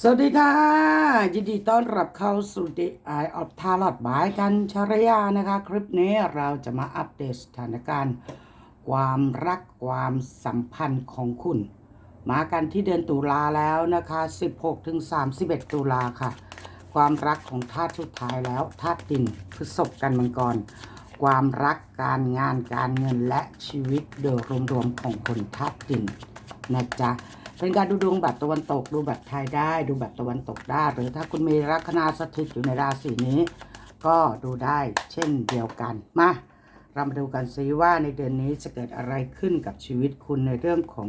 สวัสดีค่ะ ยินดีต้อนรับเข้าสู่ The Eye of Tarot บายกันชรยานะคะ คลิปนี้เราจะมาอัปเดตสถานการณ์ ความรักความสัมพันธ์ของคุณ มากันที่เดือนตุลาแล้วนะคะ 16 ถึง 31 ตุลาค่ะ ความรักของธาตุสุดท้ายแล้วธาตุดินพฤษภกันมังกร ความรักการงานการเงินและชีวิตโดยรวมๆของคนธาตุดินนะจ๊ะ เป็นการดูดวงแบบตะวันตก ดูแบบไทยได้ ดูแบบตะวันตกได้ หรือถ้าคุณมีลัคนาสถิตอยู่ในราศีนี้ ก็ดูได้เช่นเดียวกัน มาเรามาดูกันซิว่าในเดือนนี้จะเกิดอะไรขึ้นกับชีวิตคุณในเรื่องของ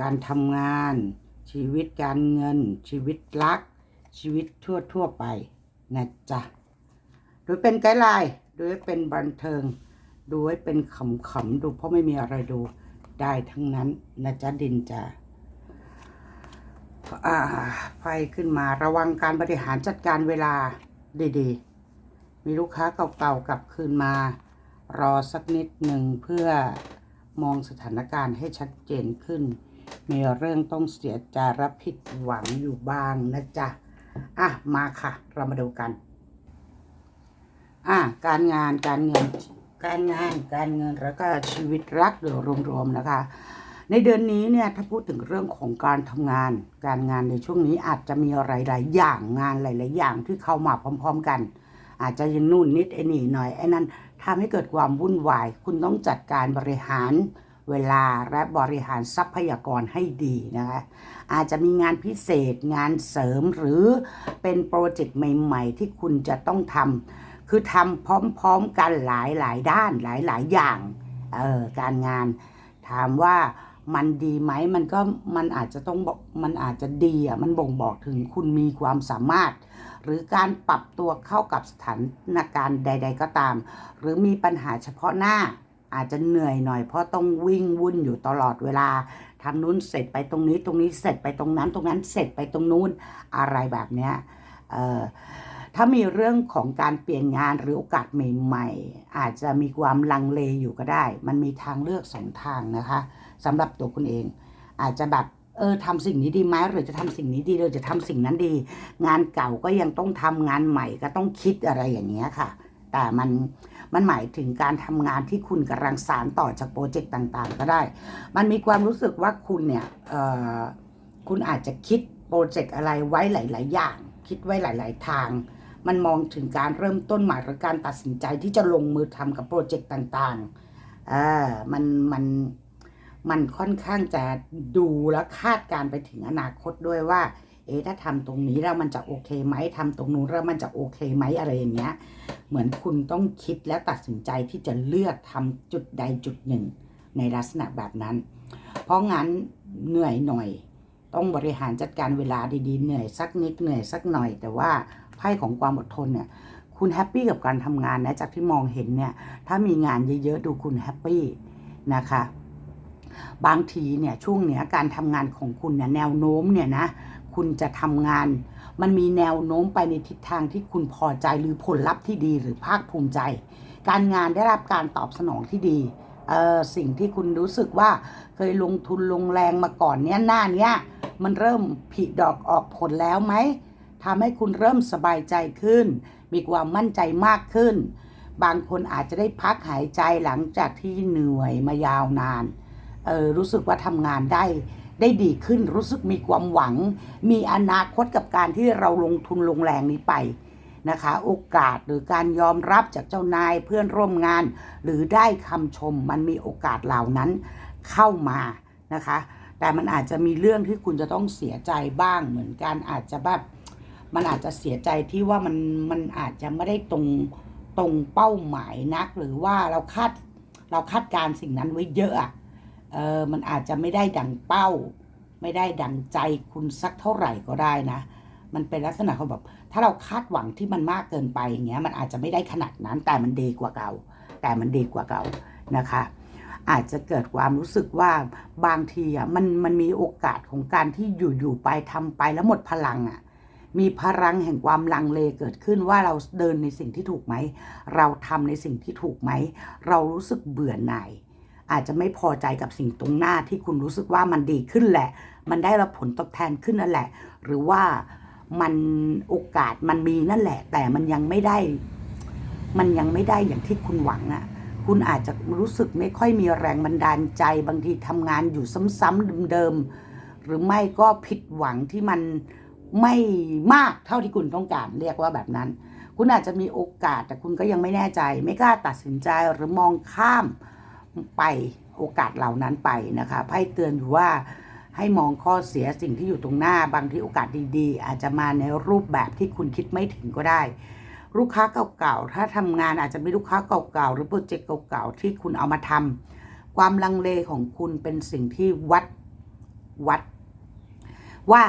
การทำงาน ชีวิตการเงิน ชีวิตรัก ชีวิตทั่วทั่วไปนะจ๊ะดูเป็นไกด์ไลน์ดูให้เป็นบันเทิง ดูให้เป็นขำๆดูเพราะไม่มีอะไรดูได้ทั้งนั้นนะจ๊ะดินจ้ะอ่า ไฟขึ้นมาระวังการบริหารจัดการเวลาดีๆ มีลูกค้าเก่าๆกลับคืนมา รอสักนิดหนึ่งเพื่อมองสถานการณ์ให้ชัดเจนขึ้น มีเรื่องต้องเสียใจรับผิดหวังอยู่บ้างนะจ๊ะ อะ มาค่ะ เรามาดูกัน อะ การงานการเงิน การงานการเงินแล้วก็ชีวิตรักโดยรวมๆนะคะ ในเดือนนี้เนี่ยถ้าพูดถึงเรื่องของการทำงาน การงานในช่วงนี้อาจจะมีอะไรหลายอย่างงานหลาย ๆ อย่างที่เข้ามาพร้อม ๆ กัน อาจจะยันนู่นนิดไอ้นี่หน่อยไอ้นั่นทำให้เกิดความวุ่นวาย คุณต้องจัดการบริหารเวลาและบริหารทรัพยากรให้ดีนะคะอาจจะมีงานพิเศษงานเสริมหรือเป็นโปรเจกต์ใหม่ ๆ ที่คุณจะต้องทำคือทำพร้อม ๆ กันหลายๆด้านหลายๆอย่างเออการงานถามว่า มันดีไหมมันก็มันอาจจะต้องบอกมันอาจจะดีอะมันบ่งบอกถึงคุณมีความสามารถ หรือการปรับตัวเข้ากับสถานการณ์ใด ๆ ก็ตาม หรือมีปัญหาเฉพาะหน้าอาจจะเหนื่อยหน่อยเพราะต้องวิ่งวุ่นอยู่ตลอดเวลาทำนู้นเสร็จไปตรงนี้ตรงนี้เสร็จไปตรงนั้น ตรงนั้นเสร็จไปตรงนู้นอะไรแบบเนี้ยเอ่อถ้ามีเรื่องของการเปลี่ยนงานหรือโอกาสใหม่ ๆ อาจจะมีความลังเลอยู่ก็ได้ มันมีทางเลือกสองทางนะคะ สำหรับตัวคุณเอง อาจจะแบบเออทำสิ่งนี้ดีไหมหรือจะทำสิ่งนี้ดีหรือจะทำสิ่งนั้นดี งานเก่าก็ยังต้องทำงานใหม่ก็ต้องคิดอะไรอย่างเงี้ยค่ะ แต่มันมันหมายถึงการทำงานที่คุณกำลังสารต่อจากโปรเจกต์ต่างๆ ก็ได้ มันมีความรู้สึกว่าคุณเนี่ยเออคุณอาจจะคิดโปรเจกต์อะไรไว้หลาย ๆ อย่าง คิดไว้หลาย ๆ ทาง มันมองถึงการเริ่มต้นใหม่หรือการตัดสินใจที่จะลงมือทำกับโปรเจกต์ต่างๆเออมันมันมัน มันค่อนข้างจะดูและคาดการไปถึงอนาคตด้วยว่า เอ๊ะถ้าทำตรงนี้แล้วมันจะโอเคไหมทำตรงนู้นแล้วมันจะโอเคไหมอะไรอย่างเงี้ย เหมือนคุณต้องคิดและตัดสินใจที่จะเลือกทำจุดใดจุดหนึ่ง ในลักษณะแบบนั้น เพราะงั้นเหนื่อยหน่อย ต้องบริหารจัดการเวลาดีๆเหนื่อยสักนิดเหนื่อยสักหน่อย แต่ว่าไพ่ของความอดทนเนี่ยคุณแฮปปี้กับการทำงานนะจากที่มองเห็นเนี่ยถ้ามีงานเยอะๆดูคุณแฮปปี้นะคะ บางทีเนี่ยช่วงเนี้ยการทำงานของคุณเนี่ยแนวโน้มเนี่ยนะคุณจะทำงาน มันมีแนวโน้มไปในทิศทางที่คุณพอใจหรือผลลัพธ์ที่ดีหรือภาคภูมิใจ การงานได้รับการตอบสนองที่ดีเออสิ่งที่คุณรู้สึกว่าเคยลงทุนลงแรงมาก่อนเนี้ยหน้าเนี้ยมันเริ่มผลิดอกออกผลแล้วไหมทำให้คุณเริ่มสบายใจขึ้น มีความมั่นใจมากขึ้น บางคนอาจจะได้พักหายใจหลังจากที่เหนื่อยมายาวนาน เออรู้สึกว่าทำงานได้ได้ดีขึ้นรู้สึกมีความหวัง มีอนาคตกับการที่เราลงทุนลงแรงนี้ไปนะคะ โอกาสหรือการยอมรับจากเจ้านายเพื่อนร่วมงาน หรือได้คำชมมันมีโอกาสเหล่านั้นเข้ามานะคะ แต่มันอาจจะมีเรื่องที่คุณจะต้องเสียใจบ้างเหมือนกันอาจจะแบบมันอาจจะเสียใจที่ว่ามันมันอาจจะไม่ได้ตรงตรงเป้าหมายนัก หรือว่าเราคาดเราคาดการสิ่งนั้นไว้เยอะอะ เออมันอาจจะไม่ได้ดังเป้า ไม่ได้ดังใจคุณสักเท่าไหร่ก็ได้นะ มันเป็นลักษณะของแบบถ้าเราคาดหวังที่มันมากเกินไปอย่างเงี้ยมันอาจจะไม่ได้ขนาดนั้นแต่มันดีกว่าเก่า แต่มันดีกว่าเก่านะคะ อาจจะเกิดความรู้สึกว่าบางทีอะมันมันมีโอกาสของการที่อยู่ๆไปทำไปแล้วหมดพลังอะมีพลังแห่งความลังเลเกิดขึ้นว่าเราเดินในสิ่งที่ถูกไหม เราทำในสิ่งที่ถูกไหม เรารู้สึกเบื่อหน่าย อาจจะไม่พอใจกับสิ่งตรงหน้าที่คุณรู้สึกว่ามันดีขึ้นแหละ มันได้รับผลตอบแทนขึ้นนั่นแหละ หรือว่ามันโอกาสมันมีนั่นแหละ แต่มันยังไม่ได้ มันยังไม่ได้อย่างที่คุณหวังอะ่ะคุณอาจจะรู้สึกไม่ค่อยมีแรงบันดาลใจ บางทีทำงานอยู่ซ้ำๆเดิมๆหรือไม่ก็ผิดหวังที่มันไม่มากเท่าที่คุณต้องการเรียกว่าแบบนั้น คุณอาจจะมีโอกาสแต่คุณก็ยังไม่แน่ใจ ไม่กล้าตัดสินใจหรือมองข้าม ไปโอกาสเหล่านั้นไปนะคะไพ่เตือนอยู่ว่าให้มองข้อเสียสิ่งที่อยู่ตรงหน้าบางทีโอกาสดีๆ อาจจะมาในรูปแบบที่คุณคิดไม่ถึงก็ได้ ลูกค้าเก่าๆถ้าทำงานอาจจะมีลูกค้าเก่าๆหรือโปรเจกต์เก่าๆที่คุณเอามาทำความลังเลของคุณเป็นสิ่งที่วัดวัด ว่า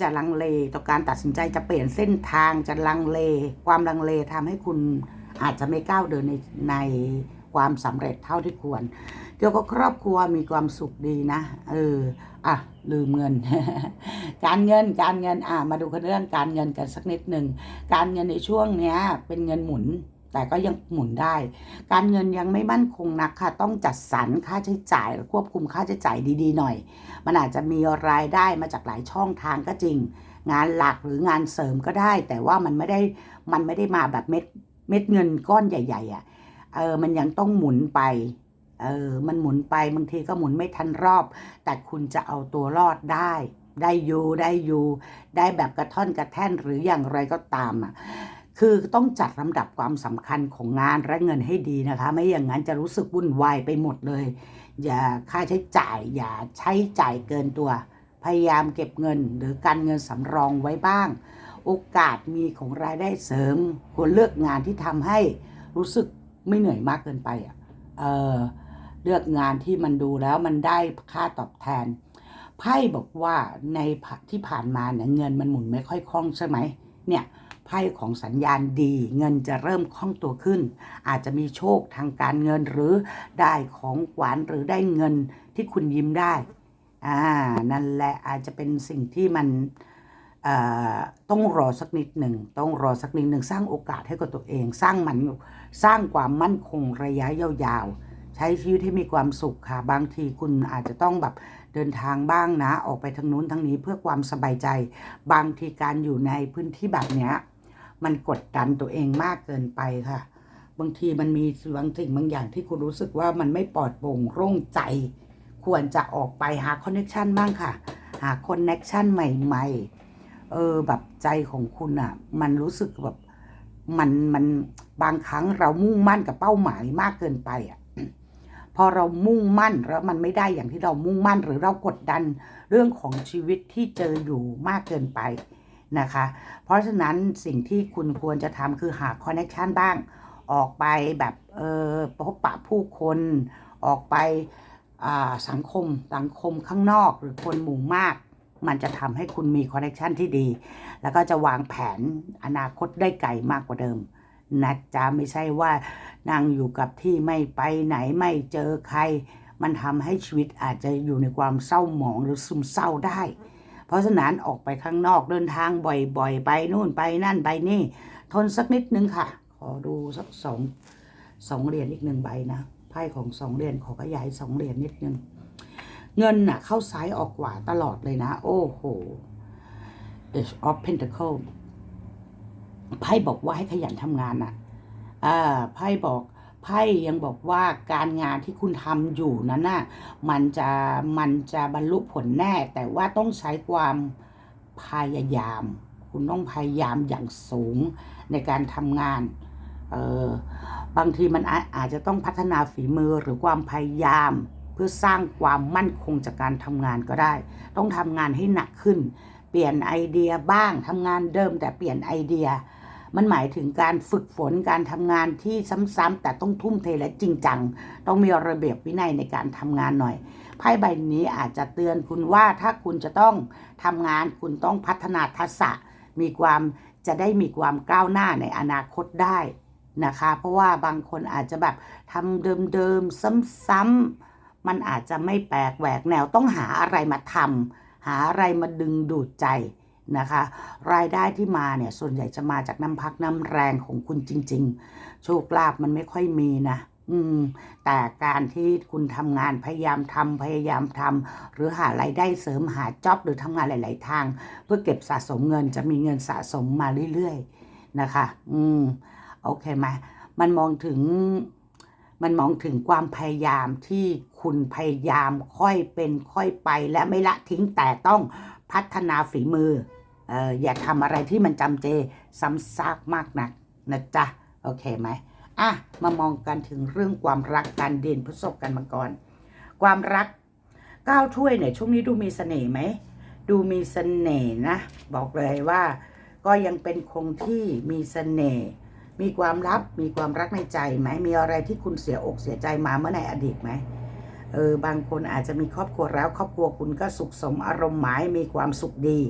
จะลังเลต่อการตัดสินใจจะเปลี่ยนเส้นทางจะลังเล ความลังเลทำให้คุณอาจจะไม่ก้าวเดินในใน ความสำเร็จเท่าที่ควร เกี่ยวกับครอบครัวมีความสุขดีนะ เออ อะ ลืมเงิน การเงิน การเงิน อะ มาดูกันเรื่องการเงินกันสักนิดหนึ่ง การเงินในช่วงเนี้ย เป็นเงินหมุน แต่ก็ยังหมุนได้ การเงินยังไม่มั่นคงนักค่ะ ต้องจัดสรรค่าใช้จ่าย ควบคุมค่าใช้จ่ายดีๆหน่อย มันอาจจะมีรายได้มาจากหลายช่องทางก็จริง งานหลักหรืองานเสริมก็ได้ แต่ว่ามันไม่ได้ มันไม่ได้มาแบบเม็ด เม็ดเงินก้อนใหญ่ ๆอะ เออมันยังต้องหมุนไปเออมันหมุนไปบางทีก็หมุนไม่ทันรอบ แต่คุณจะเอาตัวรอดได้ ได้อยู่ได้อยู่ ได้แบบกระท่อนกระแท่นหรืออย่างไรก็ตามอะคือต้องจัดลำดับความสำคัญของงานและเงินให้ดีนะคะ ไม่อย่างนั้นจะรู้สึกวุ่นวายไปหมดเลย อย่าค่าใช้จ่าย อย่าใช้จ่ายเกินตัว พยายามเก็บเงิน หรือการเงินสำรองไว้บ้าง โอกาสมีของรายได้เสริมควรเลือกงานที่ทำให้รู้สึก ไม่เหนื่อยมากเกินไปอะเออเลือกงานที่มันดูแล้วมันได้ค่าตอบแทนไพ่บอกว่าในที่ผ่านมาเนี่ยเงินมันหมุนไม่ค่อยคล่องใช่ไหมเนี่ยไพ่ของสัญญาณดี เงินจะเริ่มคล่องตัวขึ้น อาจจะมีโชคทางการเงินหรือได้ของขวัญหรือได้เงินที่คุณยิ้มได้อ่านั่นแหละอาจจะเป็นสิ่งที่มันต้องรอสักนิดหนึ่งต้องรอสักนิดหนึ่งสร้างโอกาสให้กับตัวเอง สร้างมัน สร้างความมั่นคงระยะยาวๆ ใช้ชีวิตให้มีความสุขค่ะ บางทีคุณอาจจะต้องแบบเดินทางบ้างนะ ออกไปทางนู้นทางนี้เพื่อความสบายใจ บางทีการอยู่ในพื้นที่แบบเนี้ย มันกดดันตัวเองมากเกินไปค่ะ บางทีมันมีบางสิ่งบางอย่างที่คุณรู้สึกว่ามันไม่ปลอดโปร่งโล่งใจ ควรจะออกไปหาคอนเนคชันบ้างค่ะ หาคอนเนคชันใหม่ ๆ เออแบบใจของคุณอะ่ะ มันรู้สึกแบบมันมัน บางครั้งเรามุ่งมั่นกับเป้าหมายมากเกินไปอะพอเรามุ่งมั่นแล้วมันไม่ได้อย่างที่เรามุ่งมั่นหรือเรากดดันเรื่องของชีวิตที่เจออยู่มากเกินไปนะคะ เพราะฉะนั้นสิ่งที่คุณควรจะทำคือหาคอนเนคชันบ้าง ออกไปแบบเออพบปะผู้คน ออกไปสังคมสังคมข้างนอกหรือคนหมู่มาก มันจะทำให้คุณมีคอนเนคชันที่ดี แล้วก็จะวางแผนอนาคตได้ไกลมากกว่าเดิม นะจ๊ะไม่ใช่ว่านั่งอยู่กับที่ไม่ไปไหนไม่เจอใคร มันทำให้ชีวิตอาจจะอยู่ในความเศร้าหมองหรือซึมเศร้าได้ เพราะฉะนั้นออกไปข้างนอกเดินทางบ่อยๆ ไปนู่นไปนั่นไปนี่ ทนสักนิดนึงค่ะ ขอดูสักสองสองเหรียญอีกหนึ่งใบนะไพ่ของสองเหรียญขอขยายสองเหรียญนิดนึงเงินน่ะเข้าซ้ายออกขวาตลอดเลยนะ โอ้โห Age of Pentacle ไพ่บอกว่าให้ขยันทำงานน่ะอ่าไพ่บอกไพ่ยังบอกว่าการงานที่คุณทำอยู่นั้นน่ะมันจะมันจะบรรลุผลแน่ แต่ว่าต้องใช้ความพยายาม คุณต้องพยายามอย่างสูงในการทำงานเออบางทีมันอาจจะต้องพัฒนาฝีมือหรือความพยายาม เพื่อสร้างความมั่นคงจากการทำงานก็ได้ ต้องทำงานให้หนักขึ้น เปลี่ยนไอเดียบ้างทำงานเดิมแต่เปลี่ยนไอเดีย มันหมายถึงการฝึกฝนการทำงานที่ซ้ำๆแต่ต้องทุ่มเทและจริงจัง ต้องมีระเบียบวินัยในการทำงานหน่อยไพ่ใบนี้อาจจะเตือนคุณว่าถ้าคุณจะต้องทำงานคุณต้องพัฒนาทักษะ มีความจะได้มีความก้าวหน้าในอนาคตได้นะคะ เพราะว่าบางคนอาจจะแบบทำเดิมๆซ้ำๆมันอาจจะไม่แปลกแหวกแนวต้องหาอะไรมาทำหาอะไรมาดึงดูดใจ นะคะ รายได้ที่มาเนี่ยส่วนใหญ่จะมาจากน้ำพักน้ำแรงของคุณจริง ๆ โชคลาภมันไม่ค่อยมีนะอืมแต่การที่คุณทำงานพยายามทำพยายามทำหรือหารายได้เสริมหาจ็อบหรือทำงานหลาย ๆ ทาง เพื่อเก็บสะสมเงินจะมีเงินสะสมมาเรื่อยๆนะคะ อืมโอเคไหมมันมองถึงมันมองถึงความพยายามที่คุณพยายามค่อยเป็นค่อยไปและไม่ละทิ้งแต่ต้องพัฒนาฝีมือ อออย่าทำอะไรที่มันจำเจซ้ำซากมากนักนะจ๊ะโอเคไหมอะมามองกันถึงเรื่องความรักการเด่นพฤษภกันมาก่อน ความรักก้าวถ้วยเนี่ยช่วงนี้ดูมีเสน่ห์ไหมดูมีเสน่ห์นะ บอกเลยว่า ก็ยังเป็นคงที่มีเสน่ห์มีความลับมีความรักในใจไหมมีอะไรที่คุณเสียอกเสียใจมาเมื่อในอดีตไหม เออบางคนอาจจะมีครอบครัวแล้วครอบครัวคุณก็สุขสมอารมณ์หมายมีความสุขดี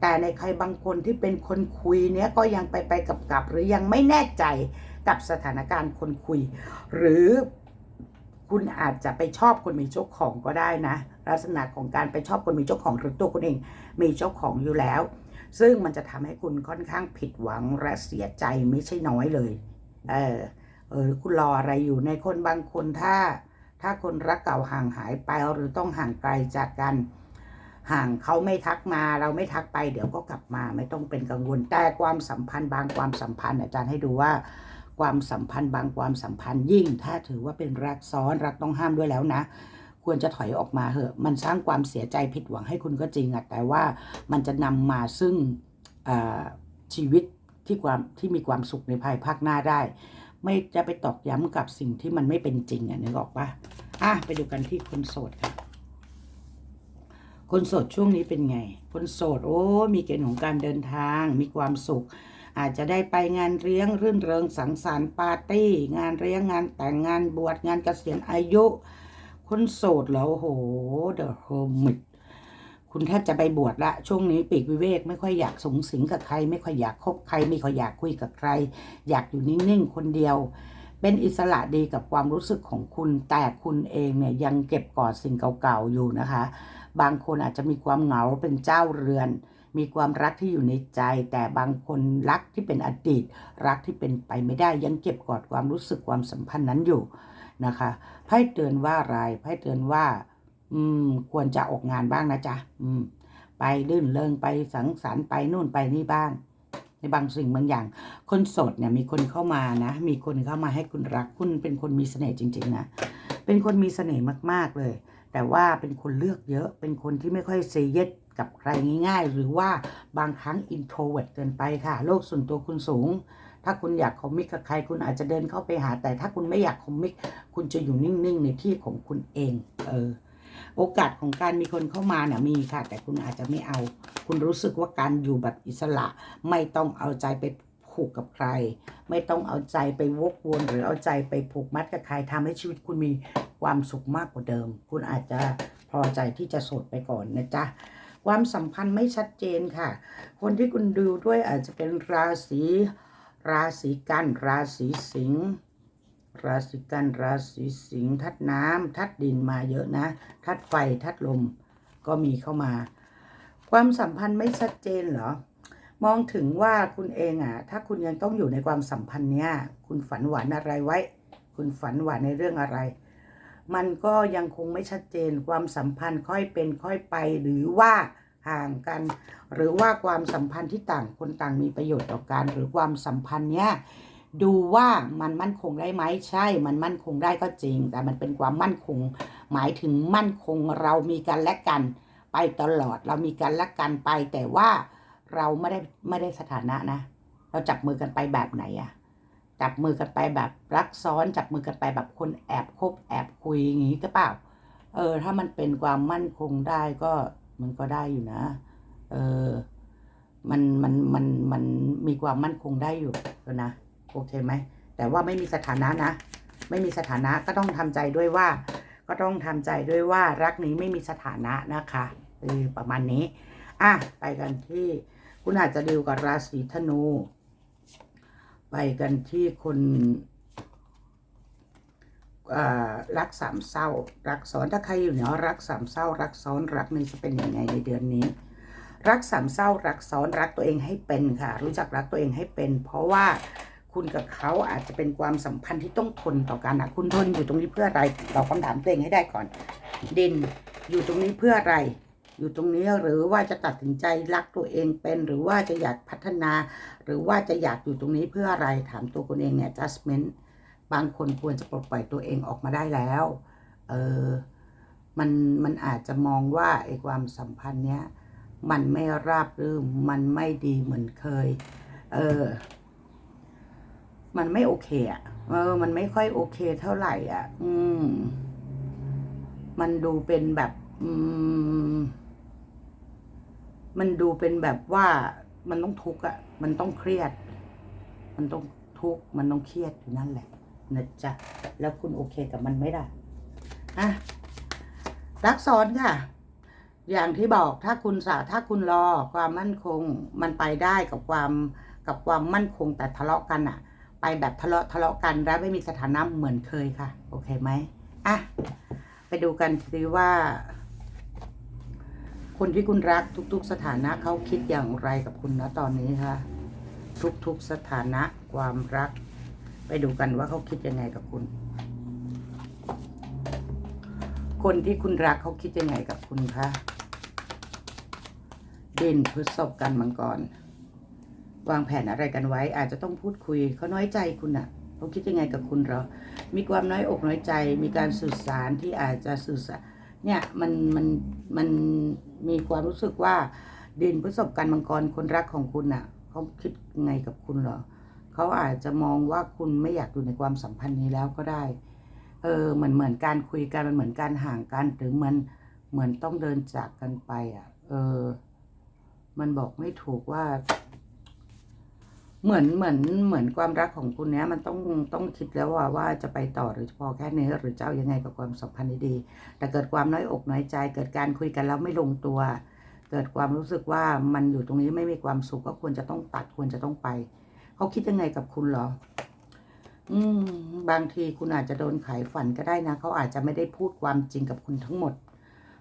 แต่ในใครบางคนที่เป็นคนคุยเนี้ยก็ยังไปไปกับกับหรือยังไม่แน่ใจกับสถานการณ์คนคุย หรือคุณอาจจะไปชอบคนมีเจ้าของก็ได้นะ ลักษณะของการไปชอบคนมีเจ้าของหรือตัวคุณเองมีเจ้าของอยู่แล้ว ซึ่งมันจะทำให้คุณค่อนข้างผิดหวังและเสียใจไม่ใช่น้อยเลย เออเออคุณรออะไรอยู่ในคนบางคนถ้า ถ้าคนรักเก่าห่างหายไปหรือต้องห่างไกลจากกัน ห่างเขาไม่ทักมาเราไม่ทักไปเดี๋ยวก็กลับมาไม่ต้องเป็นกังวลแต่ความสัมพันธ์บางความสัมพันธ์อาจารย์ให้ดูว่าความสัมพันธ์บางความสัมพันธ์ยิ่ง ถ้าถือว่าเป็นรักซ้อนรักต้องห้ามด้วยแล้วนะ ควรจะถอยออกมาเหอะ มันสร้างความเสียใจผิดหวังให้คุณก็จริงอะแต่ว่ามันจะนำมาซึ่งชีวิตที่ความที่มีความสุขในภายภาคหน้าได้ ไม่จะไปตอกย้ำกับสิ่งที่มันไม่เป็นจริงอะนึกออกปะอะไปดูกันที่คนโสดค่ะ คนโสดช่วงนี้เป็นไง คนโสดโอ้ มีเกณฑ์ของการเดินทาง มีความสุข อาจจะได้ไปงานเลี้ยงรื่นเริงสังสรรค์ปาร์ตี้ งานเลี้ยงงานแต่งงานบวชงานเกษียณอายุ คนโสดแล้วโหเดอะโฮมิด คุณแทบจะไปบวชละช่วงนี้ปีกวิเวกไม่ค่อยอยากสูงสิงกับใคร ไม่ค่อยอยากคบใคร ไม่ค่อยอยากคุยกับใคร อยากอยู่นิ่งๆคนเดียว เป็นอิสระดีกับความรู้สึกของคุณแต่คุณเองเนี่ยยังเก็บกอดสิ่งเก่าๆอยู่นะคะ บางคนอาจจะมีความเหงาเป็นเจ้าเรือน มีความรักที่อยู่ในใจ แต่บางคนรักที่เป็นอดีต รักที่เป็นไปไม่ได้ยังเก็บกอดความรู้สึกความสัมพันธ์นั้นอยู่นะคะไพ่เตือนว่าอะไรไพ่เตือนว่า อืม ควรจะออกงานบ้างนะจ๊ะอืม ไปลื่นเริงไปสังสรรค์ไปนู่นไปนี่บ้าง ในบางสิ่งบางอย่าง คนโสดเนี่ย มีคนเข้ามานะ มีคนเข้ามาให้คุณรักคุณเป็นคนมีเสน่ห์จริง ๆ นะ เป็นคนมีเสน่ห์มาก ๆเลย แต่ว่าเป็นคนเลือกเยอะ เป็นคนที่ไม่ค่อยเซเยสกับใครง่าย ๆ หรือว่าบางครั้งอินโทรเวิร์ดเกินไปค่ะ โลกส่วนตัวคุณสูง ถ้าคุณอยากคอมมิกกับใครคุณอาจจะเดินเข้าไปหา แต่ถ้าคุณไม่อยากคอมมิกคุณจะอยู่นิ่งๆในที่ของคุณเอง เออ โอกาสของการมีคนเข้ามาเนี่ยมีค่ะ แต่คุณอาจจะไม่เอา คุณรู้สึกว่าการอยู่แบบอิสระ ไม่ต้องเอาใจไปผูกกับใคร ไม่ต้องเอาใจไปวกวน หรือเอาใจไปผูกมัดกับใครทำให้ชีวิตคุณมีความสุขมากกว่าเดิม คุณอาจจะพอใจที่จะโสดไปก่อนนะจ๊ะความสัมพันธ์ไม่ชัดเจนค่ะ คนที่คุณดูด้วยอาจจะเป็นราศีราศีกัน ราศีสิงห์ ราศีกันราศีสิงห์ทัดน้ำทัดดินมาเยอะนะ ทัดไฟทัดลม ก็มีเข้ามา ความสัมพันธ์ไม่ชัดเจนเหรอ มองถึงว่าคุณเองอะ ถ้าคุณยังต้องอยู่ในความสัมพันธ์เนี้ยคุณฝันหวานอะไรไว้ คุณฝันหวานในเรื่องอะไร มันก็ยังคงไม่ชัดเจน ความสัมพันธ์ค่อยเป็นค่อยไป หรือว่าห่างกัน หรือว่าความสัมพันธ์ที่ต่างคนต่างมีประโยชน์ต่อกันหรือความสัมพันธ์เนี้ย ดูว่ามันมั่นคงได้ไหมใช่ มันมั่นคงได้ก็จริง แต่มันเป็นความมั่นคง หมายถึงมั่นคงเรามีกันและกัน ไปตลอดเรามีกันและกันไป แต่ว่าเราไม่ได้ไม่ได้สถานะนะ เราจับมือกันไปแบบไหนอะจับมือกันไปแบบรักซ้อน จับมือกันไปแบบคนแอบคบแอบคุยอย่างนี้ก็เปล่า เออ ถ้ามันเป็นความมั่นคงได้ก็มันก็ได้อยู่นะ เออ มันมันมันมันมีความมั่นคงได้อยู่แล้วนะ โอเคไหมแต่ว่าไม่มีสถานะนะ ไม่มีสถานะก็ต้องทำใจด้วยว่า ก็ต้องทำใจด้วยว่ารักนี้ไม่มีสถานะนะคะเออประมาณนี้อะไปกันที่คุณอาจจะดีลกับราศีธนู ไปกันที่คนรักสามเศร้า รักซ้อนถ้าใครอยู่เนี่ยรักสามเศร้า รักซ้อนรักนี้จะเป็นยังไงในเดือนนี้ รักสามเศร้า รักซ้อนรักตัวเองให้เป็นค่ะ รู้จักรักตัวเองให้เป็น เพราะว่า คุณกับเขาอาจจะเป็นความสัมพันธ์ที่ต้องทนต่อกันอะคุณทนอยู่ตรงนี้เพื่ออะไรตอบคำถามตัวเองให้ได้ก่อน ดินอยู่ตรงนี้เพื่ออะไร อยู่ตรงนี้หรือว่าจะตัดสินใจรักตัวเองเป็น หรือว่าจะอยากพัฒนา หรือว่าจะอยากอยู่ตรงนี้เพื่ออะไรถามตัวคุณเองเนี่ย adjustment บางคนควรจะปลดปล่อยตัวเองออกมาได้แล้วเออมันมันอาจจะมองว่าไอ้ความสัมพันธ์เนี้ยมันไม่ราบรื่นมันไม่ดีเหมือนเคย เออ มันไม่โอเคอะเออ มันไม่ค่อยโอเคเท่าไหร่อะ อืม มันดูเป็นแบบ อืม มันดูเป็นแบบว่ามันต้องทุกข์อะ มันต้องเครียด มันต้องทุกข์ มันต้องเครียดอยู่นั่นแหละนะจ๊ะ แล้วคุณโอเคกับมันไมล่ะอะรักซ้อนค่ะ อย่างที่บอกถ้าคุณสาถ้าคุณรอความมั่นคง มันไปได้กับความกับความมั่นคงแต่ทะเลาะกันอะ ไปแบบทะเลาะทะเลาะกันแล้วไม่มีสถานะเหมือนเคยค่ะ โอเคไหมอะไปดูกันสิว่าคนที่คุณรักทุก ๆ สถานะเขาคิดอย่างไรกับคุณนะตอนนี้ค่ะทุกๆสถานะความรัก ไปดูกันว่าเขาคิดยังไงกับคุณ คนที่คุณรักเขาคิดยังไงกับคุณคะเด่นพฤษภกันมังกร วางแผนอะไรกันไว้ อาจจะต้องพูดคุยเขาน้อยใจคุณอะเขาคิดยังไงกับคุณหรอ มีความน้อยอกน้อยใจ มีการสื่อสารที่อาจจะสื่อสารเนี่ยมันมันมันมีความรู้สึกว่าเด่นพฤษภกันมังกรคนรักของคุณอะเขาคิดยังไงกับคุณหรอเขาอาจจะมองว่าคุณไม่อยากอยู่ในความสัมพันธ์นี้แล้วก็ได้เออเหมือนเหมือนการคุยกันมันเหมือนการห่างกันหรือมันเหมือนต้องเดินจากกันไป อะ เออ มันบอกไม่ถูกว่า เหมือนเหมือนเหมือนความรักของคุณเนี้ยมันต้องต้องคิดแล้วว่าว่าจะไปต่อหรือพอแค่นี้หรือจะเอายังไงกับความสัมพันธ์นี้ดีแต่เกิดความน้อยอกน้อยใจ เกิดการคุยกันแล้วไม่ลงตัว เกิดความรู้สึกว่ามันอยู่ตรงนี้ไม่มีความสุขก็ควรจะต้องตัดควรจะต้องไปเขาคิดยังไงกับคุณเหรอ อืม บางทีคุณอาจจะโดนขายฝันก็ได้นะเขาอาจจะไม่ได้พูดความจริงกับคุณทั้งหมด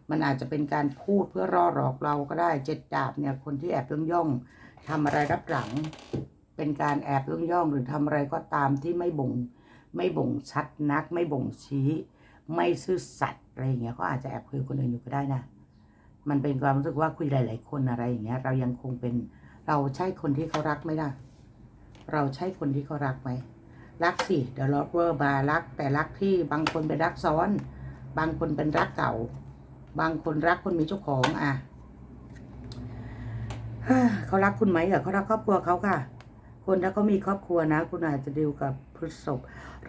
มันอาจจะเป็นการพูดเพื่อร่อหลอกเราก็ได้เจ็ดดาบเนี่ยคนที่แอบย่องย่องทำอะไรรับหลัง เป็นการแอบย่องย่องหรือทำอะไรก็ตามที่ไม่บ่ง ไม่บ่งชัดนัก ไม่บ่งชี้ ไม่ซื่อสัตย์อะไรอย่างเงี้ยเขาอาจจะแอบคุยกับคนอื่นอยู่ก็ได้นะมันเป็นความรู้สึกว่าคุยหลาย ๆ คนอะไรอย่างเงี้ย เรายังคงเป็นเราใช่คนที่เขารักไหมล่ะ เราใช่คนที่เขารักไหมรักสิเดี๋ยวลอเวอร์มารัก แต่รักที่บางคนเป็นรักซ้อน บางคนเป็นรักเก่า บางคนรักคนมีเจ้าของอะเขารักคุณไหมเหรอเขารักครอบครัวเขาค่ะ คนถ้าเขามีครอบครัวนะ คุณอาจจะดีลกับพฤษภ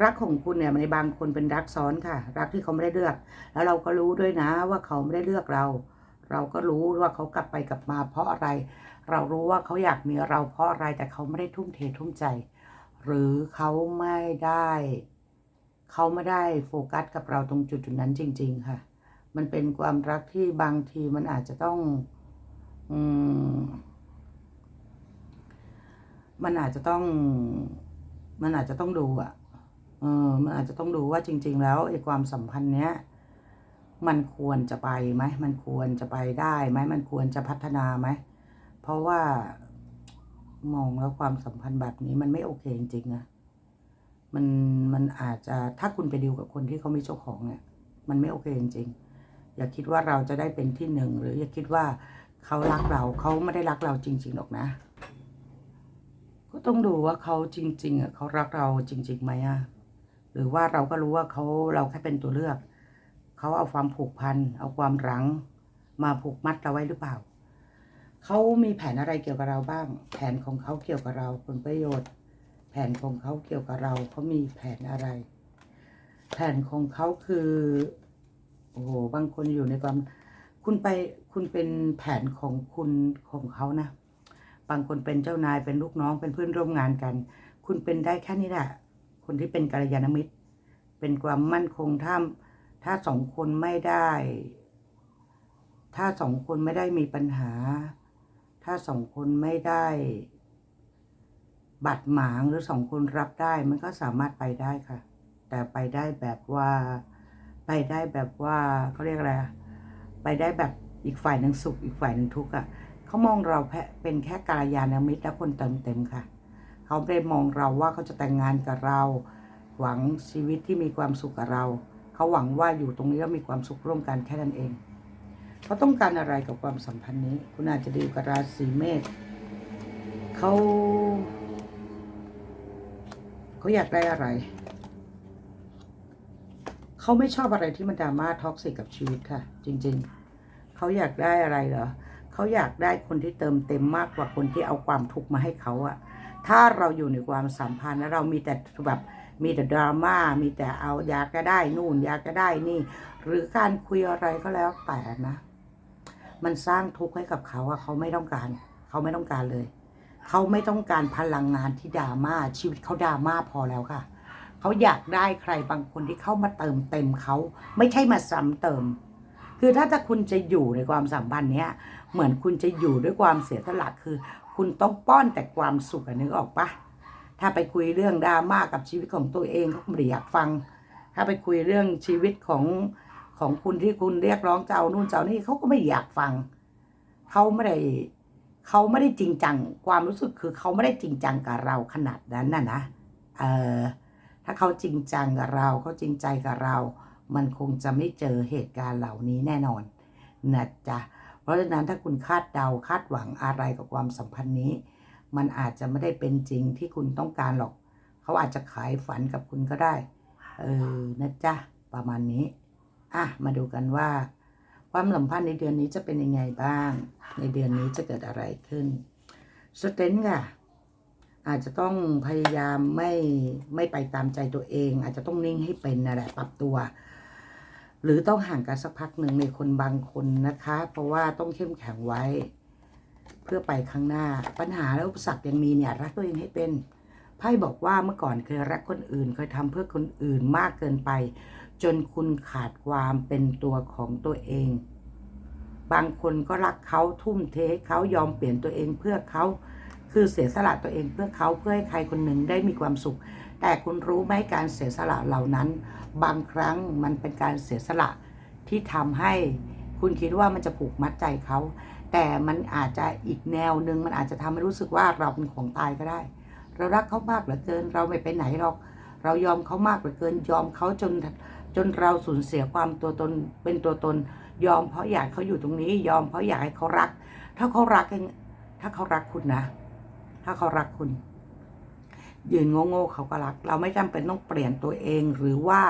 รักของคุณเนี่ยในบางคนเป็นรักซ้อนค่ะ รักที่เขาไม่ได้เลือก แล้วเราก็รู้ด้วยนะว่าเขาไม่ได้เลือกเรา เราก็รู้ว่าเขากลับไปกลับมาเพราะอะไร เรารู้ว่าเขาอยากมีเราเพราะอะไรแต่เขาไม่ได้ทุ่มเททุ่มใจ หรือเขาไม่ได้ เขาไม่ได้โฟกัสกับเราตรงจุดจุดนั้นจริง ๆ ค่ะ มันเป็นความรักที่บางทีมันอาจจะต้อง อืม มันอาจจะต้อง มันอาจจะต้องดูอะเออมันอาจจะต้องดูว่าจริง ๆ แล้วไอ้ความสัมพันธ์เนี้ยมันควรจะไปไหม มันควรจะไปได้ไหม มันควรจะพัฒนาไหม เพราะว่ามองแล้วความสัมพันธ์แบบนี้มันไม่โอเคจริงๆนะมันมันอาจจะถ้าคุณไปดิวกับคนที่เขาไมีเจ้าของเนี่ย มันไม่โอเคจริงๆ อย่าคิดว่าเราจะได้เป็นที่หนึ่งหรืออย่าคิดว่าเขารักเราเขาไม่ได้รักเราจริง ๆ หรอกนะ ก็ต้องดูว่าเขาจริง ๆอะเขารักเราจริงๆไหมอะหรือว่าเราก็รู้ว่าเขาเราแค่เป็นตัวเลือก เขาเอาความผูกพัน เอาความรั้ง มาผูกมัดเราไว้หรือเปล่า เขามีแผนอะไรเกี่ยวกับเราบ้าง แผนของเขาเกี่ยวกับเราผลประโยชน์ แผนของเขาเกี่ยวกับเราเขามีแผนอะไร แผนของเขาคือโอ้โหบางคนอยู่ในความ คุณไปคุณเป็นแผนของคุณของเขานะ บางคนเป็นเจ้านายเป็นลูกน้องเป็นเพื่อนร่วมงานกัน คุณเป็นได้แค่นี้แหละ คนที่เป็นกัลยาณมิตร เป็นความมั่นคงถ้าถ้าสองคนไม่ได้ ถ้าสองคนไม่ได้มีปัญหา ถ้าสองคนไม่ได้บาดหมางหรือสองคนรับได้มันก็สามารถไปได้ค่ะ แต่ไปได้แบบว่า ไปได้แบบว่าเขาเรียกอะไรไปได้แบบอีกฝ่ายหนึ่งสุขอีกฝ่ายหนึ่งทุกข์อะ เขามองเราแค่เป็นแค่กาลยานมิตรและคนเติมเต็มค่ะ เขาไม่ได้มองเราว่าเขาจะแต่งงานกับเรา หวังชีวิตที่มีความสุขกับเรา เขาหวังว่าอยู่ตรงนี้แล้วมีความสุขร่วมกันแค่นั้นเองเขาต้องการอะไรกับความสัมพันธ์นี้ คุณอาจจะดีกับราศีเมษเขาเขาอยากได้อะไร เขาไม่ชอบอะไรที่มันดราม่าท็อกซิกกับชีวิตค่ะ จริง ๆ เขาอยากได้อะไรเหรอ เขาอยากได้คนที่เติมเต็มมากกว่าคนที่เอาความทุกข์มาให้เขาอะถ้าเราอยู่ในความสัมพันธ์แล้วเรามีแต่แบบมีแต่ดราม่ามีแต่เอาอยากจะได้นู่นอยากจะได้นี่ หรือการคุยอะไรก็แล้วแต่นะ มันสร้างทุกข์ให้กับเขาอะเขาไม่ต้องการ เขาไม่ต้องการเลย เขาไม่ต้องการพลังงานที่ดราม่าชีวิตเขาดราม่าพอแล้วค่ะเขาอยากได้ใครบางคนที่เข้ามาเติมเต็มเขาไม่ใช่มาซ้ำเติม คือถ้าจะคุณจะอยู่ในความสัมพันธ์เนี้ย เหมือนคุณจะอยู่ด้วยความเสียสละคือ คุณต้องป้อนแต่ความสุขนึกออกปะถ้าไปคุยเรื่องดราม่ากับชีวิตของตัวเองเขาก็ไม่อยากฟัง ถ้าไปคุยเรื่องชีวิตของของคุณที่คุณเรียกร้องจะเอานู่นจะเอานี่เขาก็ไม่อยากฟังเขาไม่ได้เขาไม่ได้จริงจัง ความรู้สึกคือเขาไม่ได้จริงจังกับเราขนาดนั้นน่ะนะเออถ้าเขาจริงจังกับเราเขาจริงใจกับเรา มันคงจะไม่เจอเหตุการณ์เหล่านี้แน่นอนนะจ๊ะ ราะฉะนั้นถ้าคุณคาดเดาคาดหวังอะไรกับความสัมพันธ์นี้ มันอาจจะไม่ได้เป็นจริงที่คุณต้องการหรอก เขาอาจจะขายฝันกับคุณก็ได้ เออนะจ๊ะประมาณนี้ อะ มาดูกันว่า ความสัมพันธ์ในเดือนนี้จะเป็นยังไงบ้าง ในเดือนนี้จะเกิดอะไรขึ้นสเตนค่ะ อาจจะต้องพยายามไม่ไม่ไปตามใจตัวเอง อาจจะต้องนิ่งให้เป็นนะแหละปรับตัว หรือต้องห่างกันสักพักหนึ่งในคนบางคนนะคะ เพราะว่าต้องเข้มแข็งไว้ เพื่อไปข้างหน้า ปัญหาและอุปสรรคยังมีเนี่ยรักตัวเองให้เป็นไพ่บอกว่าเมื่อก่อนเคยรักคนอื่นเคยทำเพื่อคนอื่นมากเกินไป จนคุณขาดความเป็นตัวของตัวเอง บางคนก็รักเขาทุ่มเทให้เขายอมเปลี่ยนตัวเองเพื่อเขาคือเสียสละตัวเองเพื่อเขาเพื่อให้ใครคนหนึ่งได้มีความสุข แต่คุณรู้ไหมการเสียสละเหล่านั้น บางครั้งมันเป็นการเสียสละที่ทำให้คุณคิดว่ามันจะผูกมัดใจเขา แต่มันอาจจะอีกแนวหนึ่งมันอาจจะทำให้รู้สึกว่าเราเป็นของตายก็ได้ เรารักเขามากเหลือเกิน เราไม่ไปไหนหรอก เรายอมเขามากเหลือเกิน ยอมเขาจนจนเราสูญเสียความตัวตนเป็นตัวตน ยอมเพราะอยากเขาอยู่ตรงนี้ ยอมเพราะอยากให้เขารัก ถ้าเขารักเองถ้าเขารักคุณนะ ถ้าเขารักคุณ ยืนโง่ๆเขาก็รัก เราไม่จำเป็นต้องเปลี่ยนตัวเองหรือว่า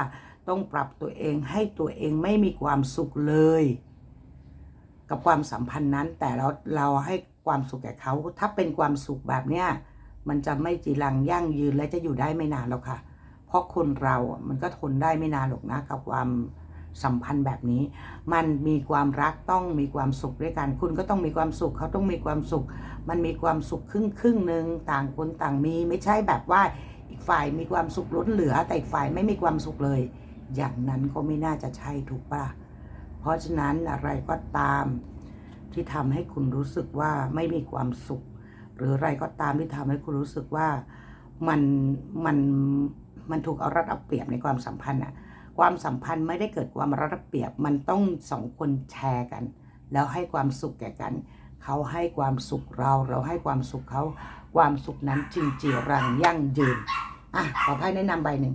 ต้องปรับตัวเองให้ตัวเองไม่มีความสุขเลย กับความสัมพันธ์นั้น แต่เราเราให้ความสุขแก่เขาถ้าเป็นความสุขแบบเนี้ยมันจะไม่จีรังยั่งยืนและจะอยู่ได้ไม่นานหรอกค่ะ เพราะคนเรา มันก็ทนได้ไม่นานหรอกนะกับความ สัมพันธ์แบบนี้ มันมีความรักต้องมีความสุขด้วยกัน คุณก็ต้องมีความสุขเขาต้องมีความสุข มันมีความสุขครึ่งครึ่งหนึ่งต่างคนต่างมีไม่ใช่แบบว่าอีกฝ่ายมีความสุขล้นเหลือ แต่อีกฝ่ายไม่มีความสุขเลย อย่างนั้นก็ไม่น่าจะใช่ถูกปะเพราะฉะนั้นอะไรก็ตามที่ทำให้คุณรู้สึกว่าไม่มีความสุข หรืออะไรก็ตามที่ทำให้คุณรู้สึกว่ามันมันมันถูกเอารัดเอาเปรียบในความสัมพันธ์อะ ความสัมพันธ์ไม่ได้เกิดความรัดเปรียบ มันต้องสองคนแชร์กัน แล้วให้ความสุขแก่กัน เขาให้ความสุขเรา เราให้ความสุขเขา ความสุขนั้นจึงจีรังยั่งยืน อะ ขอไพ่แนะนำใบหนึ่ง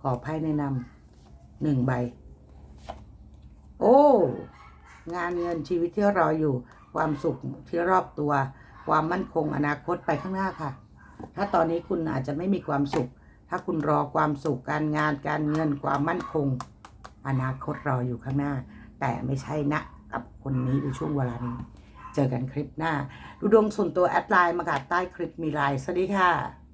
ขอไพ่แนะนำหนึ่งใบ โอ้ งานเงินชีวิตที่รออยู่ ความสุขที่รอบตัว ความมั่นคงอนาคตไปข้างหน้าค่ะ ถ้าตอนนี้คุณอาจจะไม่มีความสุข ถ้าคุณรอความสุขการงานการเงินความมั่นคง อนาคตรออยู่ข้างหน้า แต่ไม่ใช่นะกับคนนี้ในช่วงเวลานี้ เจอกันคลิปหน้า ดูดวงส่วนตัวแอดไลน์มากัดใต้คลิปมีไลน์สวัสดีค่ะ